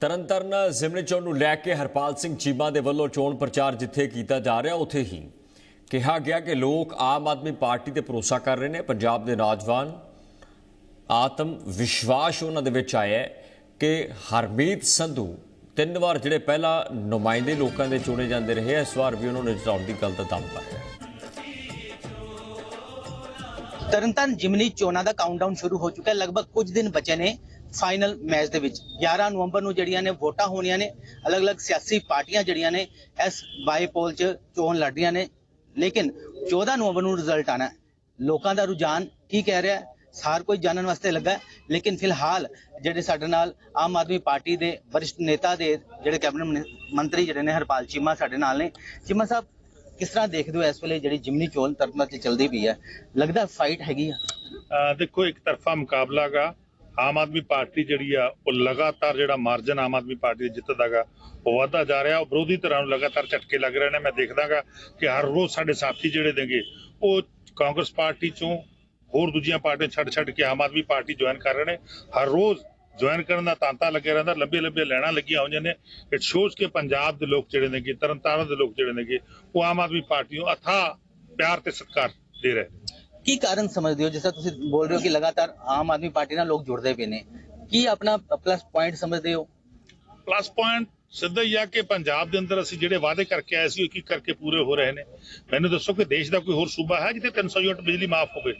ਤਰਨਤਾਰਨ ਜ਼ਿਮਨੀ ਚੋਣ ਨੂੰ ਲੈ ਕੇ ਹਰਪਾਲ ਸਿੰਘ ਚੀਮਾ ਦੇ ਵੱਲੋਂ ਚੋਣ ਪ੍ਰਚਾਰ ਜਿੱਥੇ ਕੀਤਾ ਜਾ ਰਿਹਾ ਉੱਥੇ ਹੀ ਕਿਹਾ ਗਿਆ ਕਿ ਲੋਕ ਆਮ ਆਦਮੀ ਪਾਰਟੀ ਤੇ ਭਰੋਸਾ ਕਰ ਰਹੇ ਨੇ। ਪੰਜਾਬ ਦੇ ਨੌਜਵਾਨ ਆਤਮ ਵਿਸ਼ਵਾਸ ਉਹਨਾਂ ਦੇ ਵਿੱਚ ਆਇਆ ਹੈ ਕਿ ਹਰਮੀਤ ਸੰਧੂ ਤਿੰਨ ਵਾਰ ਜਿਹੜੇ ਪਹਿਲਾਂ ਨੁਮਾਇੰਦੇ ਲੋਕਾਂ ਦੇ ਚੁਣੇ ਜਾਂਦੇ ਰਹੇ ਆ, ਇਸ ਵਾਰ ਵੀ ਉਹਨਾਂ ਨੇ ਜਿਤਾਉਣ ਦੀ ਗੱਲ ਦਾ ਦਮ ਪਾਇਆ। ਹੈ ਤਰਨਤਾਰਨ ਜਿਮਨੀ ਚੋਣਾਂ ਦਾ ਕਾਊਂਟਡਾਊਨ ਸ਼ੁਰੂ ਹੋ ਚੁੱਕਾ ਹੈ। ਲਗਭਗ ਕੁਝ ਦਿਨ ਬਚੇ ਨੇ ਫਾਈਨਲ ਮੈਚ ਦੇ ਵਿੱਚ। 11 ਨਵੰਬਰ ਨੂੰ ਜਿਹੜੀਆਂ ਨੇ ਵੋਟਾਂ ਹੋਣੀਆਂ ਨੇ, ਅਲੱਗ-ਅਲੱਗ ਸਿਆਸੀ ਪਾਰਟੀਆਂ ਜਿਹੜੀਆਂ ਨੇ, ਇਸ ਬਾਈਪੋਲ 'ਚ ਚੋਣ ਲੜ ਰਹੀਆਂ ਨੇ। ਲੇਕਿਨ 14 ਨਵੰਬਰ ਨੂੰ ਰਿਜ਼ਲਟ ਆਣਾ ਲੋਕਾਂ ਦਾ ਰੁਝਾਨ ਕੀ ਕਹਿ ਰਿਹਾ ਹੈ? ਸਾਰ ਕੋਈ ਜਾਣਨ ਵਾਸਤੇ ਲੱਗਾ ਲੇਕਿਨ ਫਿਲਹਾਲ ਜਿਹੜੇ ਸਾਡੇ ਨਾਲ ਆਮ ਆਦਮੀ ਪਾਰਟੀ ਦੇ ਵਰਿਸ਼ਠ ਨੇਤਾ ਦੇ ਜਿਹੜੇ ਕੈਬਨਿਟ ਮੰਤਰੀ ਜਿਹੜੇ ਨੇ ਹਰਪਾਲ ਚੀਮਾ ਸਾਡੇ ਨਾਲ ਨੇ। ਚੀਮਾ ਸਾਹਿਬ ਕਿਸ ਤਰ੍ਹਾਂ ਦੇਖਦੇ ਹੋ ਇਸ ਵੇਲੇ ਜਿਹੜੀ ਜਿਮਨੀ ਚੋਣ ਤਰਨਤਾਰਨ 'ਚ ਚੱਲਦੀ ਪਈ ਹੈ? ਲੱਗਦਾ ਫਾਈਟ ਹੈਗੀ ਆ। ਦੇਖੋ, ਇੱਕ ਤਰਫਾ ਮੁਕਾਬਲਾ ਆਮ ਆਦਮੀ ਪਾਰਟੀ ਜਿਹੜੀ ਆ, ਉਹ ਲਗਾਤਾਰ ਜਿਹੜਾ ਮਾਰਜਨ ਆਮ ਆਦਮੀ ਪਾਰਟੀ ਦੇ ਜਿੱਤ ਦਾ ਉਹ ਵਧਦਾ ਜਾ ਰਿਹਾ। ਉਹ ਵਿਰੋਧੀ ਧਿਰਾਂ ਨੂੰ ਲਗਾਤਾਰ ਝਟਕੇ ਲੱਗ ਰਹੇ ਨੇ। ਮੈਂ ਦੇਖਦਾਗਾ ਕਿ ਹਰ ਰੋਜ਼ ਸਾਡੇ ਸਾਥੀ ਜਿਹੜੇ ਨੇਗੇ, ਉਹ ਕਾਂਗਰਸ ਪਾਰਟੀ ਚੋਂ ਹੋਰ ਦੂਜੀਆਂ ਪਾਰਟੀਆਂ ਛੱਡ ਛੱਡ ਕੇ ਆਮ ਆਦਮੀ ਪਾਰਟੀ ਜੁਆਇਨ ਕਰ ਰਹੇ ਨੇ। ਹਰ ਰੋਜ਼ ਜੁਆਇਨ ਕਰਨ ਦਾ ਤਾਂਤਾ ਲੱਗਿਆ ਰਹਿੰਦਾ ਲੰਬੇ ਲੰਬੇ ਲੈਣਾ ਲੱਗੀਆਂ ਹੋਈਆਂ ਨੇ। ਇਟ ਸ਼ੋਜ਼ ਕਿ ਪੰਜਾਬ ਦੇ ਲੋਕ ਜਿਹੜੇ ਨੇਗੇ ਤਰਨਤਾਰਨ ਦੇ ਲੋਕ ਜਿਹੜੇ ਨੇਗੇ ਉਹ ਆਮ ਆਦਮੀ ਪਾਰਟੀ ਨੂੰ ਅਥਾ ਪਿਆਰ ਤੇ ਸਤਿਕਾਰ ਦੇ ਰਹੇ ਨੇ। ਕੀ ਕਾਰਨ ਸਮਝਦੇ ਹੋ? ਜਿਸ ਤਰ੍ਹਾਂ ਤੁਸੀਂ ਬੋਲ ਰਹੇ ਹੋ ਕਿ ਲਗਾਤਾਰ ਆਮ ਆਦਮੀ ਪਾਰਟੀ ਨਾਲ ਲੋਕ ਜੁੜਦੇ ਪਏ ਨੇ। ਕੀ ਆਪਣਾ ਪਲੱਸ ਪੁਆਇੰਟ ਸਮਝਦੇ ਹੋ? ਪਲੱਸ ਪੁਆਇੰਟ ਸਿੱਧਾ ਹੀ ਆ ਕਿ ਪੰਜਾਬ ਦੇ ਅੰਦਰ ਅਸੀਂ ਜਿਹੜੇ ਵਾਅਦੇ ਕਰਕੇ ਆਏ ਸੀ ਉਹ ਇੱਕ ਕਰਕੇ ਪੂਰੇ ਹੋ ਰਹੇ ਨੇ। ਮੈਨੂੰ ਦੱਸੋ ਕਿ ਦੇਸ਼ ਦਾ ਕੋਈ ਹੋਰ ਸੂਬਾ ਹੈ ਜਿੱਥੇ 300 ਯੂਨਿਟ ਬਿਜਲੀ ਮਾਫ ਹੋਵੇ?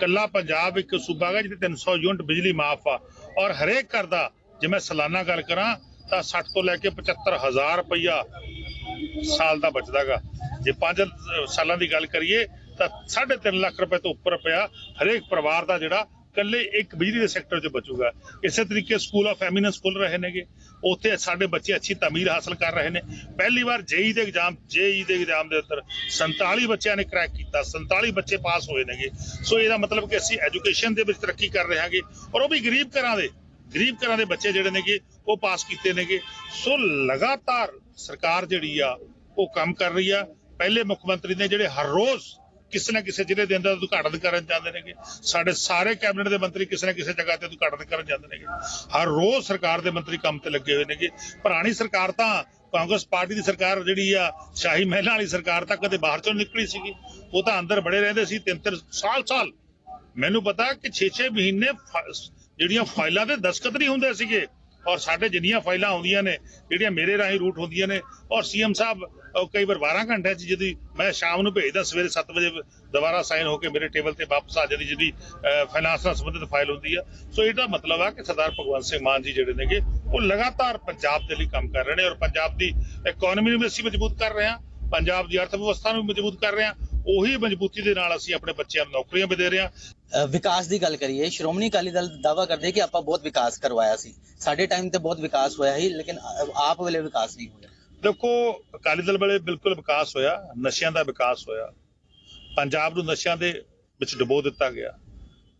ਕੱਲਾ ਪੰਜਾਬ ਇੱਕ ਸੂਬਾ ਹੈ ਜਿੱਥੇ 300 ਯੂਨਿਟ ਬਿਜਲੀ ਮਾਫ ਆ। ਔਰ ਹਰੇਕ ਘਰ ਦਾ ਜੇ ਮੈਂ ਸਾਲਾਨਾ ਗੱਲ ਕਰਾਂ, ਤਾਂ 60 ਤੋਂ ਲੈ ਕੇ 75000 ਰੁਪਇਆ ਸਾਲ ਦਾ ਬਚਦਾਗਾ। ਜੇ 5 ਸਾਲਾਂ ਦੀ ਗੱਲ ਕਰੀਏ, ਤਾਂ 3.5 ਲੱਖ ਰੁਪਏ ਤੋਂ ਉੱਪਰ ਪਿਆ ਹਰੇਕ ਪਰਿਵਾਰ ਦਾ ਜਿਹੜਾ ਕੱਲੇ ਇੱਕ ਬਿਜਲੀ ਦੇ ਸੈਕਟਰ 'ਚ ਬਚੂਗਾ। ਇਸੇ ਤਰੀਕੇ ਸਕੂਲ ਆਫ ਐਮੀਨੈਂਸ ਖੁੱਲ ਰਹੇ ਨੇਗੇ। ਉੱਥੇ ਸਾਡੇ ਬੱਚੇ ਅੱਛੀ ਤਾਮੀਲ ਹਾਸਲ ਕਰ ਰਹੇ ਨੇ। ਪਹਿਲੀ ਵਾਰ ਜੇਈ ਦੇ ਐਗਜ਼ਾਮ ਜੇਈ ਦੇ ਐਗਜ਼ਾਮ ਦੇ ਉੱਤੇ 47 ਬੱਚਿਆਂ ਨੇ ਕ੍ਰੈਕ ਕੀਤਾ। 47 ਬੱਚੇ ਪਾਸ ਹੋਏ ਨੇਗੇ। ਸੋ ਇਹਦਾ ਮਤਲਬ ਕਿ ਅਸੀਂ ਐਜੂਕੇਸ਼ਨ ਦੇ ਵਿੱਚ ਤਰੱਕੀ ਕਰ ਰਹੇ ਹਾਂਗੇ। ਔਰ ਉਹ ਵੀ ਗਰੀਬ ਘਰਾਂ ਦੇ, ਗਰੀਬ ਘਰਾਂ ਦੇ ਬੱਚੇ ਜਿਹੜੇ ਨੇਗੇ, ਉਹ ਪਾਸ ਕੀਤੇ ਨੇਗੇ। ਸੋ ਲਗਾਤਾਰ ਸਰਕਾਰ ਜਿਹੜੀ ਆ, ਉਹ ਕੰਮ ਕਰ ਰਹੀ ਆ। ਪਹਿਲੇ ਮੁੱਖ ਮੰਤਰੀ ਨੇ ਜਿਹੜੇ ਹਰ ਰੋਜ਼ ਕਿਸੇ ਨਾ ਕਿਸੇ ਜ਼ਿਲ੍ਹੇ ਦੇ ਅੰਦਰ ਉਦਘਾਟਨ ਕਰਨ ਜਾਂਦੇ ਨੇਗੇ। ਸਾਡੇ ਸਾਰੇ ਕੈਬਨਿਟ ਦੇ ਮੰਤਰੀ ਕਿਸੇ ਨਾ ਕਿਸੇ ਜਗ੍ਹਾ ਤੇ ਉਦਘਾਟਨ ਕਰਨ ਜਾਂਦੇ ਨੇਗੇ। ਹਰ ਰੋਜ਼ ਸਰਕਾਰ ਦੇ ਮੰਤਰੀ ਕੰਮ ਤੇ ਲੱਗੇ ਹੋਏ ਨੇਗੇ। ਪੁਰਾਣੀ ਸਰਕਾਰ ਤਾਂ ਕਾਂਗਰਸ ਪਾਰਟੀ ਦੀ ਸਰਕਾਰ ਜਿਹੜੀ ਆ, ਸ਼ਾਹੀ ਮਹਿਲਾਂ ਵਾਲੀ ਸਰਕਾਰ ਤਾਂ ਕਦੇ ਬਾਹਰ ਚੋਂ ਨਿਕਲੀ ਸੀਗੀ। ਉਹ ਤਾਂ ਅੰਦਰ ਬੜੇ ਰਹਿੰਦੇ ਸੀ ਤਿੰਨ ਤਿੰਨ ਸਾਲ ਸਾਲ ਮੈਨੂੰ ਪਤਾ ਕਿ 6-6 ਮਹੀਨੇ ਜਿਹੜੀਆਂ ਫਾਈਲਾਂ ਦੇ ਦਸਖਤ ਨਹੀਂ ਹੁੰਦੇ ਸੀਗੇ। ਔਰ ਸਾਡੇ ਜਿੰਨੀਆਂ ਫਾਈਲਾਂ ਆਉਂਦੀਆਂ ਨੇ, ਜਿਹੜੀਆਂ ਮੇਰੇ ਰਾਹੀਂ ਰੂਟ ਹੁੰਦੀਆਂ ਨੇ, ਔਰ ਸੀਐਮ ਸਾਹਿਬ ਕਈ ਵਾਰ 12 ਘੰਟੇ ਚ ਜਿਹਦੀ ਮੈਂ ਸ਼ਾਮ ਨੂੰ ਭੇਜਦਾ, ਸਵੇਰੇ 7 ਵਜੇ ਦੁਬਾਰਾ ਸਾਈਨ ਹੋ ਕੇ ਮੇਰੇ ਟੇਬਲ ਤੇ ਵਾਪਸ ਆ ਜਾਂਦੀ ਜਿਹੜੀ ਫਾਈਨਾਂਸ ਨਾਲ ਸੰਬੰਧਿਤ ਫਾਈਲ ਹੁੰਦੀ ਆ। ਸੋ ਇਹਦਾ ਮਤਲਬ ਆ ਕਿ ਸਰਦਾਰ ਭਗਵੰਤ ਸਿੰਘ ਮਾਨ ਜੀ ਜਿਹੜੇ ਨੇਗੇ, ਉਹ ਲਗਾਤਾਰ ਪੰਜਾਬ ਦੇ ਲਈ ਕੰਮ ਕਰ ਰਹੇ ਨੇ ਔਰ ਪੰਜਾਬ ਦੀ ਇਕਨੋਮੀ ਨੂੰ ਵੀ ਅਸੀਂ ਮਜ਼ਬੂਤ ਕਰ ਰਹੇ ਹਾਂ, ਪੰਜਾਬ ਦੀ ਅਰਥ ਵਿਵਸਥਾ ਨੂੰ ਵੀ ਮਜ਼ਬੂਤ ਕਰ ਰਹੇ ਹਾਂ ਉਹੀ ਮਜ਼ਬੂਤੀ ਦੇ ਨਾਲ ਅਸੀਂ ਆਪਣੇ ਬੱਚਿਆਂ ਨੂੰ ਨੌਕਰੀਆਂ ਵੀ ਦੇ ਰਹੇ ਹਾਂ। ਵਿਕਾਸ ਦੀ ਗੱਲ ਕਰੀਏ ਸ਼੍ਰੋਮਣੀ ਅਕਾਲੀ ਦਲ ਦਾਵਾ ਕਰਦੇ ਕਿ ਆਪਾਂ ਬਹੁਤ ਵਿਕਾਸ ਕਰਵਾਇਆ ਸੀ। ਸਾਡੇ ਟਾਈਮ ਤੇ ਬਹੁਤ ਵਿਕਾਸ ਹੋਇਆ ਸੀ ਲੇਕਿਨ ਆਪ ਵੇਲੇ ਵਿਕਾਸ ਨਹੀਂ ਹੋਇਆ। ਦੇਖੋ ਅਕਾਲੀ ਦਲ ਵੇਲੇ ਬਿਲਕੁਲ ਵਿਕਾਸ ਹੋਇਆ ਨਸ਼ਿਆਂ ਦਾ ਵਿਕਾਸ ਹੋਇਆ। ਪੰਜਾਬ ਨੂੰ ਨਸ਼ਿਆਂ ਦੇ ਵਿੱਚ ਡੁਬੋ ਦਿੱਤਾ ਗਿਆ।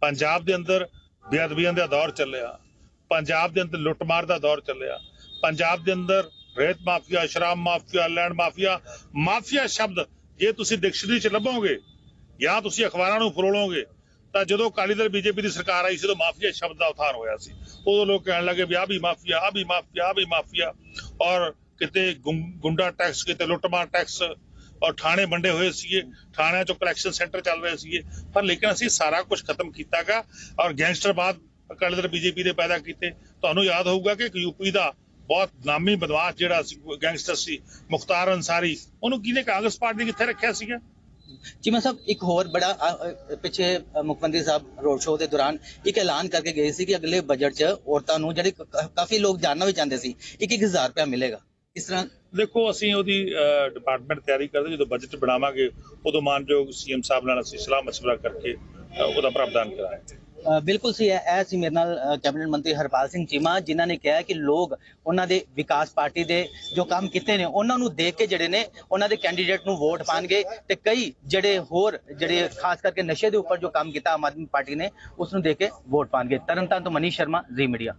ਪੰਜਾਬ ਦੇ ਅੰਦਰ ਬੇਅਦਬੀਆਂ ਦਾ ਦੌਰ ਚੱਲਿਆ। ਪੰਜਾਬ ਦੇ ਅੰਦਰ ਲੁੱਟਮਾਰ ਦਾ ਦੌਰ ਚੱਲਿਆ। ਪੰਜਾਬ ਦੇ ਅੰਦਰ ਰੇਤ ਮਾਫੀਆ ਸ਼ਰਾਬ ਮਾਫੀਆ ਲੈਂਡ ਮਾਫੀਆ ਮਾਫੀਆ ਸ਼ਬਦ ਜੇ ਤੁਸੀਂ ਡਿਕਸ਼ਨਰੀ 'ਚ ਲੱਭੋਗੇ ਜਾਂ ਤੁਸੀਂ ਅਖਬਾਰਾਂ ਨੂੰ ਫਰੋਲੋਗੇ, ਤਾਂ ਜਦੋਂ ਅਕਾਲੀ ਦਲ ਬੀਜੇਪੀ ਦੀ ਸਰਕਾਰ ਆਈ ਸੀ ਤਾਂ ਮਾਫੀਆ ਸ਼ਬਦ ਦਾ ਉਥਾਨ ਹੋਇਆ ਸੀ। ਉਦੋਂ ਲੋਕ ਕਹਿਣ ਲੱਗੇ ਵੀ ਆ ਵੀ ਮਾਫੀਆ ਆ ਵੀ ਮਾਫੀਆ ਆ ਵੀ ਮਾਫੀਆ। ਔਰ ਕਿਤੇ ਗੁੰਡਾ ਟੈਕਸ, ਕਿਤੇ ਲੁੱਟਮਾਰ ਟੈਕਸ ਔਰ ਥਾਣੇ ਵੰਡੇ ਹੋਏ ਸੀਗੇ ਥਾਣਿਆਂ ਚੋਂ ਕਲੈਕਸ਼ਨ ਸੈਂਟਰ ਚੱਲ ਰਹੇ ਸੀਗੇ। ਪਰ ਲੇਕਿਨ ਅਸੀਂ ਸਾਰਾ ਕੁਝ ਖਤਮ ਕੀਤਾਗਾ ਔਰ ਗੈਂਗਸਟਰਬਾਦ ਅਕਾਲੀ ਦਲ ਬੀਜੇਪੀ ਦੇ ਪੈਦਾ ਕੀਤੇ। ਤੁਹਾਨੂੰ ਯਾਦ ਹੋਊਗਾ ਕਿ ਇੱਕ ਯੂਪੀ ਦਾ ਬਹੁਤ ਨਾਮੀ ਬਦਮਾਸ਼ ਜਿਹੜਾ ਸੀ ਗੈਂਗਸਟਰ ਸੀ ਮੁਖਤਾਰ ਅੰਸਾਰੀ ਉਹਨੂੰ ਕਿਹਨੇ ਕਾਂਗਰਸ ਪਾਰਟੀ ਕਿੱਥੇ ਰੱਖਿਆ ਸੀਗਾ? ਚੀਮਾ ਸਾਹਿਬ ਇੱਕ ਹੋਰ ਬੜਾ ਅ, ਅ, ਪਿੱਛੇ ਅ, ਮੁੱਖ ਮੰਤਰੀ ਸਾਹਿਬ ਰੋਡ ਸ਼ੋਅ ਦੇ ਦੌਰਾਨ ਇੱਕ ਐਲਾਨ ਕਰਕੇ ਗਏ ਸੀ ਕਿ ਅਗਲੇ ਬਜਟ 'ਚ ਔਰਤਾਂ ਨੂੰ ਜਿਹੜੇ ਕ- ਕ- ਕਾਫੀ ਲੋਕ ਜਾਣਨਾ ਵੀ ਚਾਹੁੰਦੇ ਸੀ ਇੱਕ ਇੱਕ ਹਜ਼ਾਰ ਰੁਪਇਆ ਮਿਲੇਗਾ। ਇਸ ਤਰ੍ਹਾਂ ਦੇਖੋ ਅਸੀਂ ਉਹਦੀ ਡਿਪਾਰਟਮੈਂਟ ਤਿਆਰੀ ਕਰਦੇ ਜਦੋਂ ਬਜਟ ਬਣਾਵਾਂਗੇ ਉਦੋਂ ਮਾਨਯੋਗ ਸੀਐਮ ਸਾਹਿਬ ਨਾਲ ਅਸੀਂ ਸਲਾਹ ਮਸ਼ਵਰਾ ਕਰਕੇ ਅ, ਉਹਦਾ ਪ੍ਰਾਵਧਾਨ ਕਰਾਂਗੇ। ਬਿਲਕੁਲ ਸੀ ਇਹ ਸੀ ਮੇਰੇ ਨਾਲ ਕੈਬਨਿਟ ਮੰਤਰੀ ਹਰਪਾਲ ਸਿੰਘ ਚੀਮਾ, ਜਿਨ੍ਹਾਂ ਨੇ ਕਿਹਾ ਕਿ ਲੋਕ ਉਹਨਾਂ ਦੇ ਵਿਕਾਸ ਪਾਰਟੀ ਦੇ ਜੋ ਕੰਮ ਕੀਤੇ ਨੇ, ਉਹਨਾਂ ਨੂੰ ਦੇਖ ਕੇ ਜਿਹੜੇ ਨੇ ਉਹਨਾਂ ਦੇ ਕੈਂਡੀਡੇਟ ਨੂੰ ਵੋਟ ਪਾਣਗੇ ਤੇ ਕਈ ਜਿਹੜੇ ਹੋਰ, ਜਿਹੜੇ ਖਾਸ ਕਰਕੇ ਨਸ਼ੇ ਦੇ ਉੱਪਰ ਜੋ ਕੰਮ ਕੀਤਾ ਆਮ ਆਦਮੀ ਪਾਰਟੀ ਨੇ ਉਸ ਨੂੰ ਦੇਖ ਕੇ ਵੋਟ ਪਾਣਗੇ। ਤਰਨਤਾਰਨ ਤੋਂ ਮਨੀਸ਼ ਸ਼ਰਮਾ, ਜ਼ੀ ਮੀਡੀਆ।